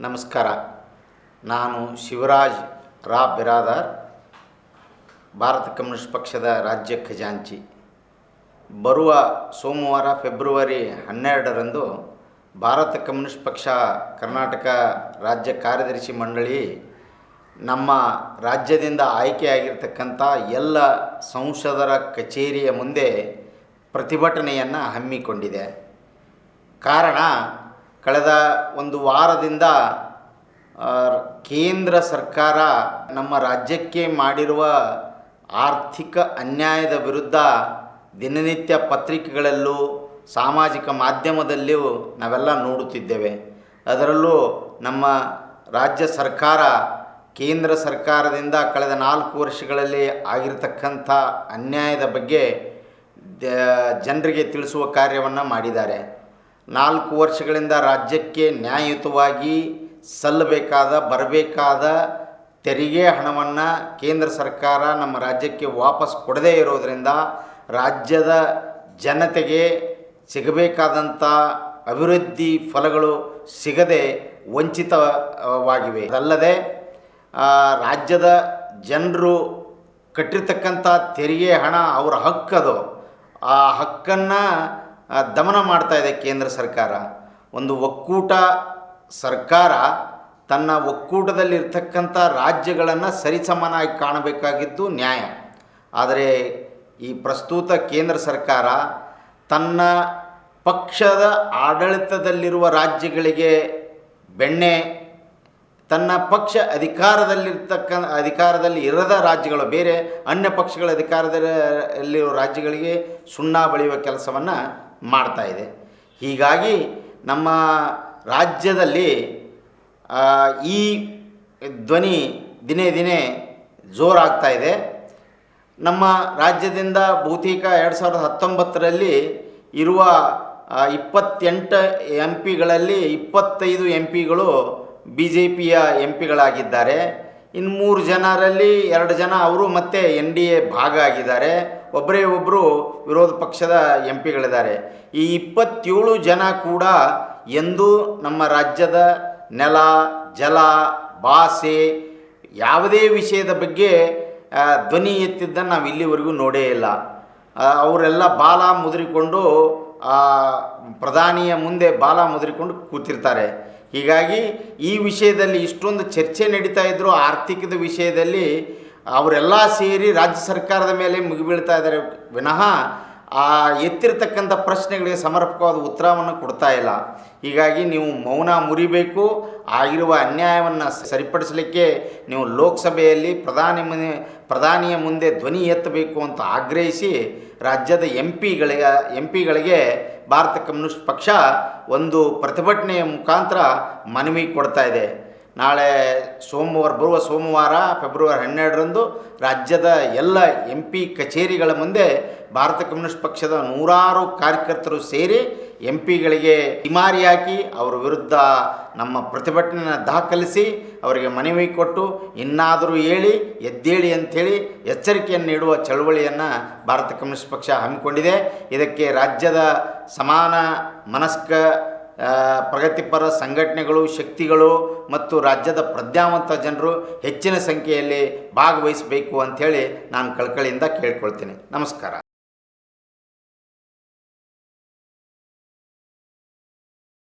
ನಮಸ್ಕಾರ. ನಾನು ಶಿವರಾಜ್ ರಾ ಬಿರಾದಾರ್, ಭಾರತ ಕಮ್ಯುನಿಸ್ಟ್ ಪಕ್ಷದ ರಾಜ್ಯ ಖಜಾಂಚಿ. ಬರುವ ಸೋಮವಾರ ಫೆಬ್ರವರಿ ಹನ್ನೆರಡರಂದು ಭಾರತ ಕಮ್ಯುನಿಸ್ಟ್ ಪಕ್ಷ, ಕರ್ನಾಟಕ ರಾಜ್ಯ ಕಾರ್ಯದರ್ಶಿ ಮಂಡಳಿ ನಮ್ಮ ರಾಜ್ಯದಿಂದ ಆಯ್ಕೆಯಾಗಿರ್ತಕ್ಕಂಥ ಎಲ್ಲ ಸಂಸದರ ಕಚೇರಿಯ ಮುಂದೆ ಪ್ರತಿಭಟನೆಯನ್ನು ಹಮ್ಮಿಕೊಂಡಿದೆ. ಕಾರಣ ಕಳೆದ ಒಂದು ವಾರದಿಂದ ಕೇಂದ್ರ ಸರ್ಕಾರ ನಮ್ಮ ರಾಜ್ಯಕ್ಕೆ ಮಾಡಿರುವ ಆರ್ಥಿಕ ಅನ್ಯಾಯದ ವಿರುದ್ಧ ದಿನನಿತ್ಯ ಪತ್ರಿಕೆಗಳಲ್ಲೂ, ಸಾಮಾಜಿಕ ಮಾಧ್ಯಮದಲ್ಲಿಯೂ ನಾವೆಲ್ಲ ನೋಡುತ್ತಿದ್ದೇವೆ. ಅದರಲ್ಲೂ ನಮ್ಮ ರಾಜ್ಯ ಸರ್ಕಾರ, ಕೇಂದ್ರ ಸರ್ಕಾರದಿಂದ ಕಳೆದ ನಾಲ್ಕು ವರ್ಷಗಳಲ್ಲಿ ಆಗಿರತಕ್ಕಂಥ ಅನ್ಯಾಯದ ಬಗ್ಗೆ ಜನರಿಗೆ ತಿಳಿಸುವ ಕಾರ್ಯವನ್ನು ಮಾಡಿದ್ದಾರೆ. ನಾಲ್ಕು ವರ್ಷಗಳಿಂದ ರಾಜ್ಯಕ್ಕೆ ನ್ಯಾಯಯುತವಾಗಿ ಸಲ್ಲಬೇಕಾದ, ಬರಬೇಕಾದ ತೆರಿಗೆ ಹಣವನ್ನು ಕೇಂದ್ರ ಸರ್ಕಾರ ನಮ್ಮ ರಾಜ್ಯಕ್ಕೆ ವಾಪಸ್ ಕೊಡದೇ ಇರೋದರಿಂದ ರಾಜ್ಯದ ಜನತೆಗೆ ಸಿಗಬೇಕಾದಂಥ ಅಭಿವೃದ್ಧಿ ಫಲಗಳು ಸಿಗದೆ ವಂಚಿತವಾಗಿವೆ. ಅದಲ್ಲದೆ ರಾಜ್ಯದ ಜನರು ಕಟ್ಟಿರ್ತಕ್ಕಂಥ ತೆರಿಗೆ ಹಣ ಅವರ ಹಕ್ಕದು. ಆ ಹಕ್ಕನ್ನು ದಮನ ಮಾಡ್ತಾ ಇದೆ ಕೇಂದ್ರ ಸರ್ಕಾರ. ಒಂದು ಒಕ್ಕೂಟ ಸರ್ಕಾರ ತನ್ನ ಒಕ್ಕೂಟದಲ್ಲಿರ್ತಕ್ಕಂಥ ರಾಜ್ಯಗಳನ್ನು ಸರಿಸಮನಾಗಿ ಕಾಣಬೇಕಾಗಿದ್ದು ನ್ಯಾಯ. ಆದರೆ ಈ ಪ್ರಸ್ತುತ ಕೇಂದ್ರ ಸರ್ಕಾರ ತನ್ನ ಪಕ್ಷದ ಆಡಳಿತದಲ್ಲಿರುವ ರಾಜ್ಯಗಳಿಗೆ ಬೆಣ್ಣೆ, ತನ್ನ ಪಕ್ಷ ಅಧಿಕಾರದಲ್ಲಿರ್ತಕ್ಕ, ಅಧಿಕಾರದಲ್ಲಿ ಇರದ ರಾಜ್ಯಗಳು, ಬೇರೆ ಅನ್ಯ ಪಕ್ಷಗಳ ಅಧಿಕಾರದಲ್ಲಿರುವ ರಾಜ್ಯಗಳಿಗೆ ಸುಣ್ಣ ಬಳಿಯುವ ಕೆಲಸವನ್ನು ಮಾಡ್ತಾ ಇದೆ ಹೀಗಾಗಿ ನಮ್ಮ ರಾಜ್ಯದಲ್ಲಿ ಈ ಧ್ವನಿ ದಿನೇ ದಿನೇ ಜೋರಾಗ್ತಾ ಇದೆ ನಮ್ಮ ರಾಜ್ಯದಿಂದ ಬಹುತೇಕ ಎರಡು ಸಾವಿರದ ಹತ್ತೊಂಬತ್ತರಲ್ಲಿ ಇರುವ ಇಪ್ಪತ್ತೆಂಟು ಎಂ ಪಿಗಳಲ್ಲಿ ಇಪ್ಪತ್ತೈದು ಎಂ ಪಿಗಳು ಬಿ ಜೆ ಪಿಯ ಎಂ ಪಿಗಳಾಗಿದ್ದಾರೆ ಇನ್ನು ಮೂರು ಜನರಲ್ಲಿ ಎರಡು ಜನ ಅವರು ಮತ್ತೆ ಎನ್ ಡಿ ಎ ಭಾಗ ಆಗಿದ್ದಾರೆ. ಒಬ್ಬರೇ ಒಬ್ಬರು ವಿರೋಧ ಪಕ್ಷದ ಎಂ ಪಿಗಳಿದ್ದಾರೆ ಈ ಇಪ್ಪತ್ತೇಳು ಜನ ಕೂಡ ಎಂದೂ ನಮ್ಮ ರಾಜ್ಯದ ನೆಲ, ಜಲ, ಭಾಷೆ ಯಾವುದೇ ವಿಷಯದ ಬಗ್ಗೆ ಧ್ವನಿ ಎತ್ತಿದ್ದನ್ನು ನಾವು ಇಲ್ಲಿವರೆಗೂ ನೋಡೇ ಇಲ್ಲ. ಅವರೆಲ್ಲ ಬಾಲ ಮುದುರಿಕೊಂಡು ಪ್ರಧಾನಿಯ ಮುಂದೆ ಬಾಲ ಮುದುರಿಕೊಂಡು ಕೂತಿರ್ತಾರೆ. ಹೀಗಾಗಿ ಈ ವಿಷಯದಲ್ಲಿ ಇಷ್ಟೊಂದು ಚರ್ಚೆ ನಡೀತಾ ಇದ್ದರೂ ಆರ್ಥಿಕದ ವಿಷಯದಲ್ಲಿ ಅವರೆಲ್ಲ ಸೇರಿ ರಾಜ್ಯ ಸರ್ಕಾರದ ಮೇಲೆ ಮುಗಿಬೀಳ್ತಾ ಇದ್ದಾರೆ. ವಿನಃ ಆ ಎತ್ತಿರ್ತಕ್ಕಂಥ ಪ್ರಶ್ನೆಗಳಿಗೆ ಸಮರ್ಪಕವಾದ ಉತ್ತರವನ್ನು ಕೊಡ್ತಾ ಇಲ್ಲ. ಹೀಗಾಗಿ ನೀವು ಮೌನ ಮುರಿಬೇಕು. ಆಗಿರುವ ಅನ್ಯಾಯವನ್ನು ಸರಿಪಡಿಸಲಿಕ್ಕೆ ನೀವು ಲೋಕಸಭೆಯಲ್ಲಿ ಪ್ರಧಾನಿ ಮುನಿ, ಪ್ರಧಾನಿಯ ಮುಂದೆ ಧ್ವನಿ ಎತ್ತಬೇಕು ಅಂತ ಆಗ್ರಹಿಸಿ ರಾಜ್ಯದ ಎಂ ಪಿಗಳಿಗೆ ಎಂ ಪಿಗಳಿಗೆ ಭಾರತ ಕಮ್ಯುನಿಸ್ಟ್ ಪಕ್ಷ ಒಂದು ಪ್ರತಿಭಟನೆಯ ಮುಖಾಂತರ ಮನವಿ ಕೊಡ್ತಾ ಇದೆ. ನಾಳೆ ಸೋಮವಾರ, ಬರುವ ಸೋಮವಾರ, ಫೆಬ್ರವರಿ ಹನ್ನೆರಡರಂದು ರಾಜ್ಯದ ಎಲ್ಲ ಎಂ ಪಿ ಕಚೇರಿಗಳ ಮುಂದೆ ಭಾರತ ಕಮ್ಯುನಿಸ್ಟ್ ಪಕ್ಷದ ನೂರಾರು ಕಾರ್ಯಕರ್ತರು ಸೇರಿ ಎಂ ಪಿಗಳಿಗೆ ಹಿಮಾರಿ ಹಾಕಿ ಅವರ ವಿರುದ್ಧ ನಮ್ಮ ಪ್ರತಿಭಟನೆಯನ್ನು ದಾಖಲಿಸಿ ಅವರಿಗೆ ಮನವಿ ಕೊಟ್ಟು ಇನ್ನಾದರೂ ಹೇಳಿ, ಎದ್ದೇಳಿ ಅಂಥೇಳಿ ಎಚ್ಚರಿಕೆಯನ್ನು ನೀಡುವ ಚಳವಳಿಯನ್ನು ಭಾರತ ಕಮ್ಯುನಿಸ್ಟ್ ಪಕ್ಷ ಹಮ್ಮಿಕೊಂಡಿದೆ. ಇದಕ್ಕೆ ರಾಜ್ಯದ ಸಮಾನ, ಮನಸ್ಕ ಪ್ರಗತಿಪರ ಸಂಘಟನೆಗಳು, ಶಕ್ತಿಗಳು ಮತ್ತು ರಾಜ್ಯದ ಪ್ರಜ್ಞಾವಂತ ಜನರು ಹೆಚ್ಚಿನ ಸಂಖ್ಯೆಯಲ್ಲಿ ಭಾಗವಹಿಸಬೇಕು ಅಂಥೇಳಿ ನಾನು ಕಳಕಳಿಯಿಂದ ಕೇಳ್ಕೊಳ್ತೀನಿ. ನಮಸ್ಕಾರ.